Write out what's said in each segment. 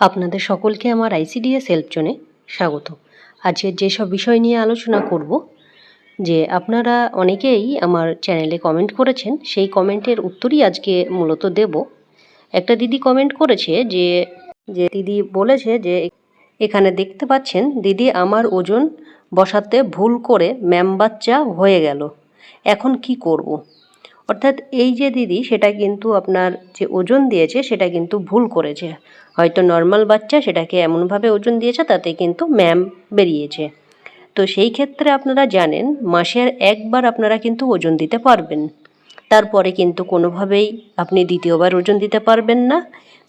আপনাদের সকলকে আমার আইসিডিএস হেল্প জোনে স্বাগত। আজকের যেসব বিষয় নিয়ে আলোচনা করব, যে আপনারা অনেকেই আমার চ্যানেলে কমেন্ট করেছেন, সেই কমেন্টের উত্তরই আজকে মূলত দেব। একটা দিদি কমেন্ট করেছে যে যে দিদি বলেছে যে, এখানে দেখতে পাচ্ছেন, দিদি আমার ওজন বসাতে ভুল করে ম্যাম বাচ্চা হয়ে গেল। এখন কি করব। অর্থাৎ এই যে দিদি, সেটা কিন্তু আপনার যে ওজন দিয়েছে, সেটা কিন্তু ভুল করেছে। হয়তো নর্মাল বাচ্চা সেটাকে এমনভাবে ওজন দিয়েছে, তাতে কিন্তু ম্যাম বেরিয়েছে। তো সেই ক্ষেত্রে আপনারা জানেন, মাসের একবার আপনারা কিন্তু ওজন দিতে পারবেন। তারপরে কিন্তু কোনোভাবেই আপনি দ্বিতীয়বার ওজন দিতে পারবেন না।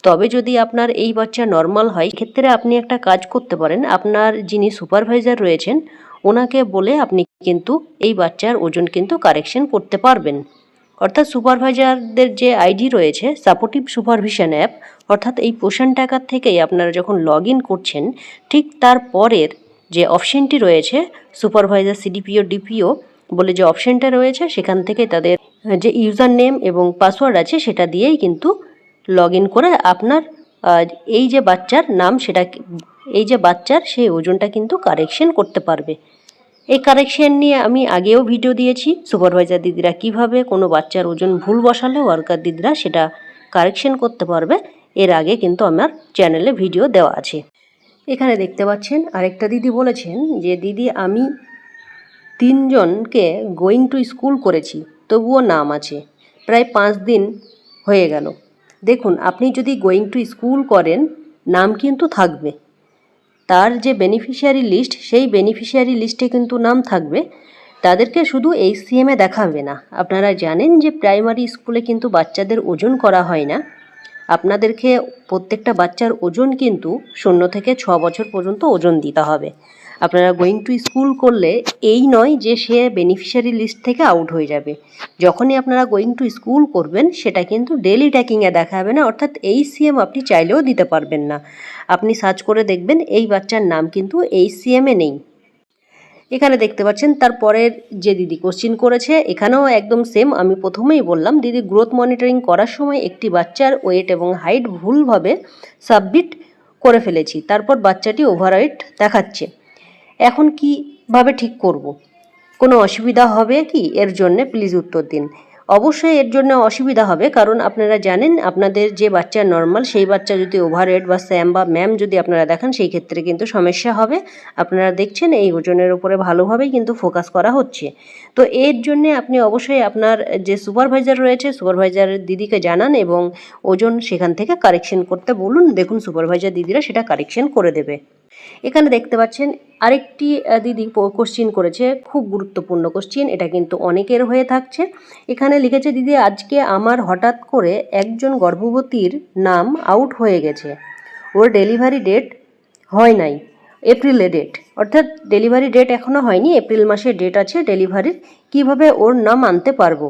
তবে যদি আপনার এই বাচ্চা নর্মাল হয় ক্ষেত্রে আপনি একটা কাজ করতে পারেন। আপনার যিনি সুপারভাইজার রয়েছেন, ওনাকে বলে আপনি কিন্তু এই বাচ্চার ওজন কিন্তু কারেকশন করতে পারবেন। অর্থাৎ সুপারভাইজারদের যে আইডি রয়েছে সাপোর্টিভ সুপারভিশন অ্যাপ অর্থাৎ এই পোষণ টাকার থেকেই আপনারা যখন লগ করছেন, ঠিক তার পরের যে অপশনটি রয়েছে সুপারভাইজার সিডিপিও ডিপিও বলে যে অপশনটা রয়েছে, সেখান থেকে তাদের যে ইউজার নেম এবং পাসওয়ার্ড আছে, সেটা দিয়েই কিন্তু লগ করে আপনার এই যে বাচ্চার নাম, সেটা এই যে বাচ্চার সেই ওজনটা কিন্তু কারেকশন করতে পারবে। এই কারেকশন নিয়ে আমি আগেও ভিডিও দিয়েছি। সুপারভাইজার দিদিরা কীভাবে কোনো বাচ্চার ওজন ভুল বসালে ওয়ার্কার দিদিরা সেটা কারেকশন করতে পারবে। এর আগে কিন্তু আমার চ্যানেলে ভিডিও দেওয়া আছে। এখানে দেখতে পাচ্ছেন, আরেকটা দিদি বলেছেন যে, দিদি, আমি তিনজনকে গোয়িং টু স্কুল করেছি, তবুও নাম আছে। প্রায় পাঁচ দিন হয়ে গেল। দেখুন, আপনি যদি গোয়িং টু স্কুল করেন, নাম কিন্তু থাকবে। তার যে বেনিফিশিয়ারি লিস্ট সেই বেনিফিশিয়ারি লিস্টে কিন্তু নাম থাকবে। তাদেরকে শুধু এই এইচসিএমে দেখাবে না। আপনারা জানেন যে প্রাইমারি স্কুলে কিন্তু বাচ্চাদের ওজন করা হয় না। আপনাদেরকে প্রত্যেকটা বাচ্চার ওজন কিন্তু শূন্য থেকে ছ বছর পর্যন্ত ওজন দিতে হবে। আপনারা গোয়িং টু স্কুল করলে এই নয় যে সে বেনিফিশিয়ারি লিস্ট থেকে আউট হয়ে যাবে। যখনই আপনারা গোয়িং টু স্কুল করবেন, সেটা কিন্তু ডেলি ট্র্যাকিংয়ে দেখাবে না, অর্থাৎ এই সিএম আপনি চাইলেও দিতে পারবেন না। আপনি সার্চ করে দেখবেন, এই বাচ্চার নাম কিন্তু এই সিএমে নেই। এখানে দেখতে পাচ্ছেন তারপরের যে দিদি কোশ্চিন করেছে, এখানেও একদম সেম আমি প্রথমেই বললাম, দিদি গ্রোথ মনিটরিং করার সময় একটি বাচ্চার ওয়েট এবং হাইট ভুলভাবে সাবমিট করে ফেলেছি, তারপর বাচ্চাটি ওভারওয়েট দেখাচ্ছে। এখন কীভাবে ঠিক করব। কোনো অসুবিধা হবে কি? এর জন্যে প্লিজ উত্তর দিন। অবশ্যই এর জন্য অসুবিধা হবে, কারণ আপনারা জানেন আপনাদের যে বাচ্চা নর্মাল সেই বাচ্চা যদি ওভারওয়েট বা স্যাম বা ম্যাম যদি আপনারা দেখান, সেই ক্ষেত্রে কিন্তু সমস্যা হবে। আপনারা দেখছেন এই ওজনের উপরে ভালোভাবেই কিন্তু ফোকাস করা হচ্ছে। তো এর জন্য আপনি অবশ্যই আপনার যে সুপারভাইজার রয়েছে সুপারভাইজার দিদিকে জানান এবং ওজন সেখান থেকে কারেকশন করতে বলুন। দেখুন সুপারভাইজার দিদিরা সেটা কারেকশন করে দেবে। এখানে দেখতে পাচ্ছেন আরেকটি দিদি কোশ্চিন করেছে, খুব গুরুত্বপূর্ণ কোশ্চিন এটা কিন্তু অনেকের হয়ে থাকছে। এখানে লিখেছে, দিদি, আজকে আমার হঠাৎ করে একজন গর্ভবতীর নাম আউট হয়ে গেছে। ওর ডেলিভারি ডেট হয় নাই এপ্রিলে ডেট অর্থাৎ ডেলিভারি ডেট এখনও হয়নি এপ্রিল মাসের ডেট আছে ডেলিভারির কীভাবে ওর নাম আনতে পারব?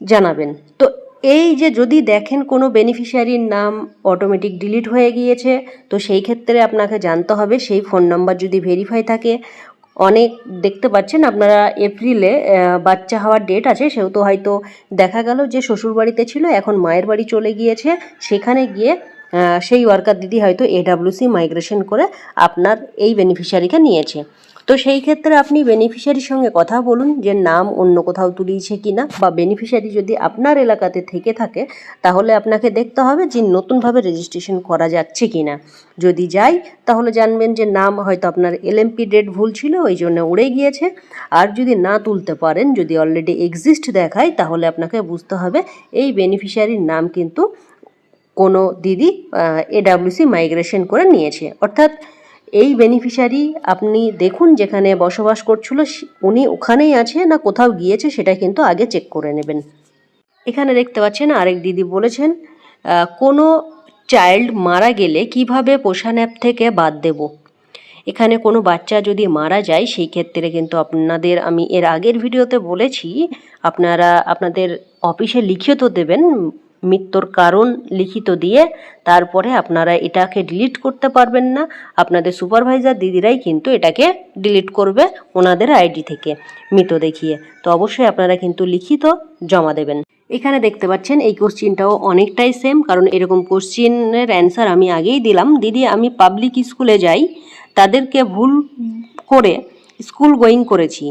জানাবেন। তো এই যে যদি দেখেন কোনো বেনিফিশিয়ারির নাম অটোমেটিক ডিলিট হয়ে গিয়েছে, তো সেই ক্ষেত্রে আপনাকে জানতে হবে, সেই ফোন নাম্বার যদি ভেরিফাই থাকে, অনেক দেখতে পাচ্ছেন আপনারা এপ্রিলে বাচ্চা হওয়ার ডেট আছে, সেহেতু হয়তো দেখা গেল যে শ্বশুরবাড়িতে ছিল, এখন মায়ের বাড়ি চলে গিয়েছে, সেখানে গিয়ে সেই ওয়ার্কার দিদি হয়তো এডাব্লিউসি মাইগ্রেশন করে আপনার এই বেনিফিশিয়ারিকে নিয়েছে। তো সেই ক্ষেত্রে আপনি বেনিফিশিয়ারির সঙ্গে কথা বলুন যে নাম অন্য কোথাও তুলিয়েছে কি না বা বেনিফিশিয়ারি যদি আপনার এলাকাতে থেকে থাকে, তাহলে আপনাকে দেখতে হবে যে নতুনভাবে রেজিস্ট্রেশন করা যাচ্ছে কি না যদি যাই, তাহলে জানবেন যে নাম হয়তো আপনার এলএমপি ডেট ভুল ছিল, ওই জন্য উড়ে গিয়েছে। আর যদি না তুলতে পারেন, যদি অলরেডি এক্সিস্ট দেখায়, তাহলে আপনাকে বুঝতে হবে এই বেনিফিশিয়ারির নাম কিন্তু কোনো দিদি এডাব্লিউসি মাইগ্রেশন করে নিয়েছে। অর্থাৎ এই বেনিফিশিয়ারি আপনি দেখুন যেখানে বসবাস করছিল উনি ওখানেই আছে না কোথাও গিয়েছে সেটা কিন্তু আগে চেক করে নেবেন। এখানে দেখতে পাচ্ছেন আরেক দিদি বলেছেন কোনো চাইল্ড মারা গেলে কীভাবে পোষণ অ্যাপ থেকে বাদ দেব? এখানে কোনো বাচ্চা যদি মারা যায়, সেই ক্ষেত্রে কিন্তু আপনাদের, আমি এর আগের ভিডিওতে বলেছি, আপনারা, আপনাদের অফিসে লিখিত দেবেন মৃত্যুর কারণ লিখিত দিয়ে তারপরে আপনারা এটাকে ডিলিট করতে পারবেন না। আপনাদের সুপারভাইজার দিদিরাই কিন্তু এটাকে ডিলিট করবে ওনাদের আইডি থেকে। মৃত দেখিয়ে। তো অবশ্যই আপনারা কিন্তু লিখিত জমা দেবেন। এখানে দেখতে পাচ্ছেন, এই কোশ্চিনটাও অনেকটাই সেম কারণ এরকম কোশ্চিনের অ্যান্সার আমি আগেই দিলাম। দিদি, আমি পাবলিক স্কুলে যাই, তাদেরকে ভুল করে স্কুল গোয়িং করেছি।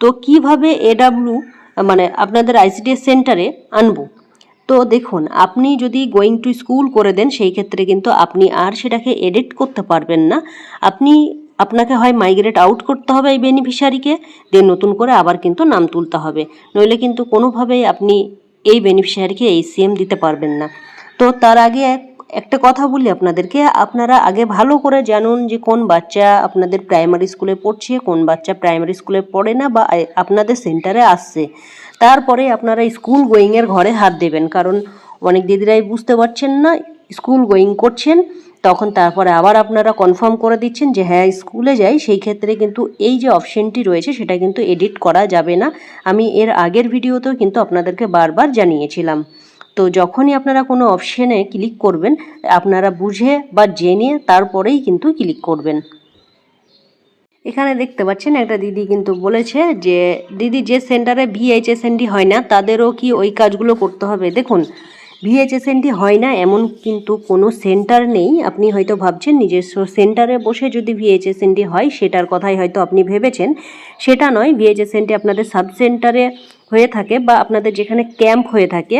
তো কীভাবে এডাব্লিউ মানে আপনাদের আইসিডিএস সেন্টারে আনব? তো দেখুন, আপনি যদি গোয়িং টু স্কুল করে দেন, সেই ক্ষেত্রে কিন্তু আপনি আর সেটাকে এডিট করতে পারবেন না। আপনি, আপনাকে হয় মাইগ্রেট আউট করতে হবে এই বেনিফিশিয়ারিকে দিয়ে নতুন করে আবার কিন্তু নাম তুলতে হবে। নইলে কিন্তু কোনোভাবেই আপনি এই বেনিফিশিয়ারিকে এই সিএম দিতে পারবেন না। তো তার আগে এক, একটা কথা বলি আপনাদেরকে। আপনারা আগে ভালো করে জানুন যে কোন বাচ্চা আপনাদের প্রাইমারি স্কুলে পড়ছে, কোন বাচ্চা প্রাইমারি স্কুলে পড়ে না বা আপনাদের সেন্টারে আসছে। তারপরে আপনারা স্কুল গোয়িংয়ের ঘরে হাত দেবেন, কারণ অনেক দিদিরাই বুঝতে পারছেন না স্কুল গোয়িং করছেন, তখন তারপরে আবার আপনারা কনফার্ম করে দিচ্ছেন যে হ্যাঁ স্কুলে যাই, সেই ক্ষেত্রে কিন্তু এই যে অপশনটি রয়েছে, সেটা কিন্তু এডিট করা যাবে না। আমি এর আগের ভিডিওতেও কিন্তু আপনাদেরকে বারবার জানিয়েছিলাম। তো যখনই আপনারা কোনো অপশনে ক্লিক করবেন, আপনারা বুঝে বা জেনে তারপরেই কিন্তু ক্লিক করবেন। এখানে দেখতে পাচ্ছেন, একটা দিদি কিন্তু বলেছে যে, দিদি যে সেন্টারে ভিএইচএসএনডি হয় না, তাদেরও কি ওই কাজগুলো করতে হবে? দেখুন ভিএইচএসএনডি হয় না এমন কিন্তু কোনো সেন্টার নেই। আপনি হয়তো ভাবছেন, নিজস্ব সেন্টারে বসে যদি ভিএইচএসএনডি হয়, সেটার কথাই হয়তো আপনি ভেবেছেন। সেটা নয় ভিএইচএসএনডি আপনাদের সাব সেন্টারে হয়ে থাকে বা আপনাদের যেখানে ক্যাম্প হয়ে থাকে,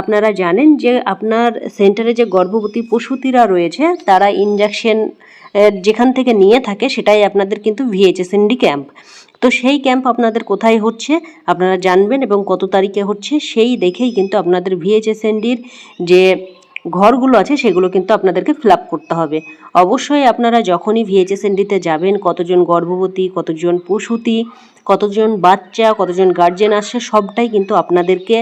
আপনারা জানেন যে আপনার সেন্টারে যে গর্ভবতী প্রসূতিরা রয়েছে, তারা ইনজেকশন যেখান থেকে নিয়ে থাকে সেটাই আপনাদের কিন্তু ভিএইচএসএনডি ক্যাম্প। তো সেই ক্যাম্প আপনাদের কোথায় হচ্ছে, আপনারা জানবেন এবং কত তারিখে হচ্ছে সেই দেখেই কিন্তু আপনাদের ভিএইচএসএনডির যে ঘরগুলো আছে সেগুলো কিন্তু আপনাদেরকে ফিল করতে হবে। অবশ্যই আপনারা যখনই ভিএইচএসএনডিতে যাবেন, কতজন গর্ভবতী, কতজন প্রসূতি কতজন বাচ্চা, কতজন গার্জেন আসছে সবটাই কিন্তু আপনাদেরকে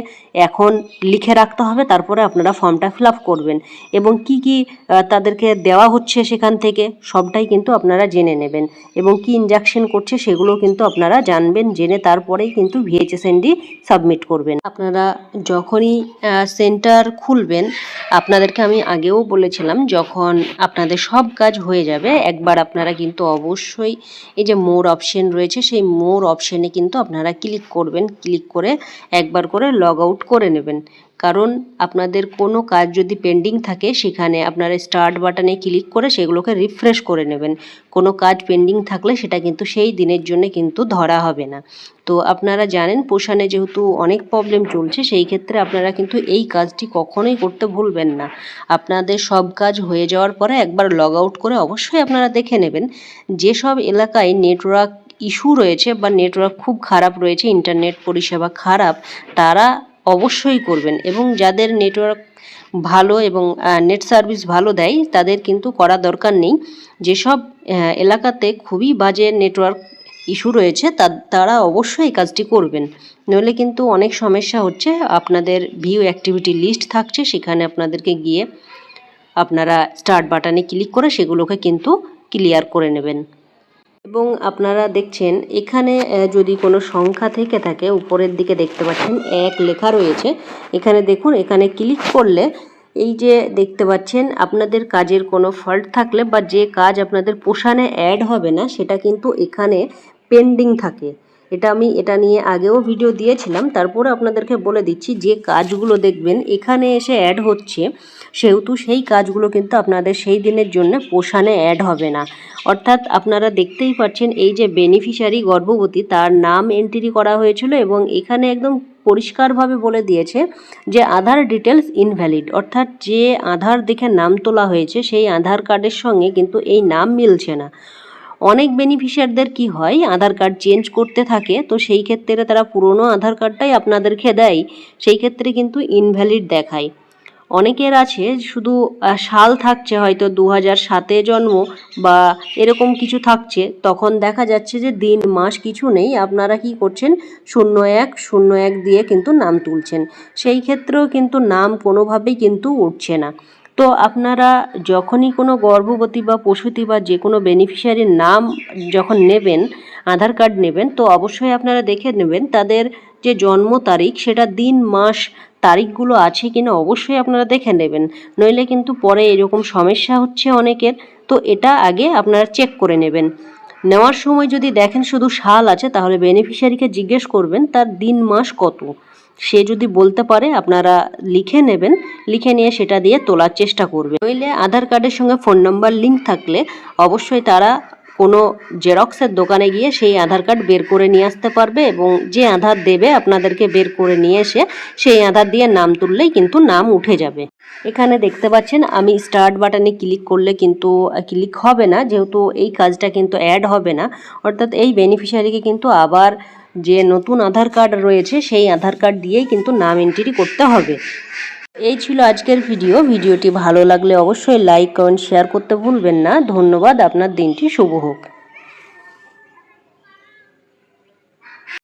এখন লিখে রাখতে হবে, তারপরে আপনারা ফর্মটা ফিল আপ করবেন। এবং কি কি তাদেরকে দেওয়া হচ্ছে সেখান থেকে, সবটাই কিন্তু আপনারা জেনে নেবেন। এবং কি ইনজাকশন করছে সেগুলো কিন্তু আপনারা জানবেন, জেনে তারপরেই কিন্তু ভিএইচএসএনডি সাবমিট করবেন। আপনারা যখনই সেন্টার খুলবেন, আপনাদেরকে আমি আগেও বলেছিলাম, যখন আপনাদের সব কাজ হয়ে যাবে, একবার আপনারা কিন্তু অবশ্যই এই যে মোর অপশন রয়েছে, সেই মোর অপশনে কিন্তু আপনারা ক্লিক করবেন ক্লিক করে একবার করে লগ আউট করে নেবেন। কারণ আপনাদের কোনো কাজ যদি পেন্ডিং থাকে, সেখানে আপনারা স্টার্ট বাটনে ক্লিক করে সেগুলোকে রিফ্রেশ করে নেবেন। কোনো কাজ পেন্ডিং থাকলে সেটা কিন্তু সেই দিনের জন্য কিন্তু ধরা হবে না। তো আপনারা জানেন, পোষণে যেহেতু অনেক প্রবলেম চলছে, সেই ক্ষেত্রে আপনারা কিন্তু এই কাজটি কখনোই করতে ভুলবেন না। আপনাদের সব কাজ হয়ে যাওয়ার পরে একবার লগ আউট করে অবশ্যই আপনারা দেখে নেবেন। যেসব এলাকায় নেটওয়ার্ক ইস্যু রয়েছে বা নেটওয়ার্ক খুব খারাপ রয়েছে, ইন্টারনেট পরিষেবা খারাপ, তারা অবশ্যই করবেন এবং যাদের নেটওয়ার্ক ভালো এবং নেট সার্ভিস ভালো দেয়, তাদের কিন্তু করা দরকার নেই। যেসব এলাকাতে খুবই বাজে নেটওয়ার্ক ইস্যু রয়েছে তা তারা অবশ্যই কাজটি করবেন। নইলে কিন্তু অনেক সমস্যা হচ্ছে, আপনাদের ভিউ অ্যাক্টিভিটি লিস্ট থাকছে, সেখানে আপনাদেরকে গিয়ে আপনারা স্টার্ট বাটনে ক্লিক করে সেগুলোকে কিন্তু ক্লিয়ার করে নেবেন। এবং আপনারা দেখছেন, এখানে যদি কোনো সংখ্যা থেকে থাকে, উপরের দিকে দেখতে পাচ্ছেন, এক লেখা রয়েছে। এখানে দেখুন, এখানে ক্লিক করলে এই যে দেখতে পাচ্ছেন, আপনাদের কাজের কোনো ফল্ট থাকলে বা যে কাজ আপনাদের পোষানে অ্যাড হবে না, সেটা কিন্তু এখানে পেন্ডিং থাকে। এটা আমি এটা নিয়ে আগেও ভিডিও দিয়েছিলাম। তারপরে আপনাদেরকে বলে দিচ্ছি, যে কাজগুলো দেখবেন, এখানে এসে অ্যাড হচ্ছে, সেহেতু সেই কাজগুলো কিন্তু আপনাদের সেই দিনের জন্য পোষানে অ্যাড হবে না। অর্থাৎ আপনারা দেখতেই পাচ্ছেন, এই যে বেনিফিশিয়ারি গর্ভবতী, তার নাম এন্ট্রি করা হয়েছিল এবং এখানে একদম পরিষ্কারভাবে বলে দিয়েছে যে আধার ডিটেলস ইনভ্যালিড অর্থাৎ যে আধার দেখে নাম তোলা হয়েছে, সেই আধার কার্ডের সঙ্গে কিন্তু এই নাম মিলছে না। অনেক বেনিফিশিয়ারদের কি হয়, আধার কার্ড চেঞ্জ করতে থাকে, তো সেই ক্ষেত্রে তারা পুরনো আধার কার্ডটাই আপনাদেরকে দেয়, সেই ক্ষেত্রে কিন্তু ইনভ্যালিড দেখায়। অনেকের আছে, শুধু সাল থাকছে হয়তো দু হাজার সাতে জন্ম বা এরকম কিছু থাকছে, তখন দেখা যাচ্ছে যে দিন, মাস কিছু নেই, আপনারা কি করছেন, শূন্য এক শূন্য এক দিয়ে কিন্তু নাম তুলছেন। সেই ক্ষেত্রেও কিন্তু নাম কোনোভাবেই কিন্তু উঠছে না। তো আপনারা যখনই কোনো গর্ভবতী বা প্রসূতি বা যে কোনো বেনিফিশিয়ারির নাম যখন নেবেন, আধার কার্ড নেবেন, তো অবশ্যই আপনারা দেখে নেবেন তাদের যে জন্ম তারিখ, সেটা দিন, মাস, তারিখগুলো আছে কিনা অবশ্যই আপনারা দেখে নেবেন। নইলে কিন্তু পরে এরকম সমস্যা হচ্ছে অনেকের, তো এটা আগে আপনারা চেক করে নেবেন। নেওয়ার সময় যদি দেখেন শুধু সাল আছে, তাহলে বেনিফিশিয়ারিকে জিজ্ঞেস করবেন তার দিন, মাস কত। সে যদি বলতে পারে, আপনারা লিখে নেবেন। লিখে নিয়ে সেটা দিয়ে তোলার চেষ্টা করবে। নইলে আধার কার্ডের সঙ্গে ফোন নাম্বার লিঙ্ক থাকলে অবশ্যই তারা কোনো জেরক্সের দোকানে গিয়ে সেই আধার কার্ড বের করে নিয়ে আসতে পারবে এবং যে আধার দেবে আপনাদেরকে বের করে নিয়ে এসে সেই আধার দিয়ে নাম তুললেই কিন্তু নাম উঠে যাবে। এখানে দেখতে পাচ্ছেন, আমি স্টার্ট বাটনে ক্লিক করলে কিন্তু ক্লিক হবে না। যেহেতু এই কাজটা কিন্তু অ্যাড হবে না। অর্থাৎ এই বেনিফিশিয়ারিকে কিন্তু আবার যে নতুন আধার কার্ড রয়েছে, সেই আধার কার্ড দিয়েই কিন্তু নাম এন্ট্রি করতে হবে। এই ছিল আজকের ভিডিও ভিডিওটি ভালো লাগলে অবশ্যই লাইক কমেন্ট শেয়ার করতে ভুলবেন না। ধন্যবাদ। আপনার দিনটি শুভ হোক।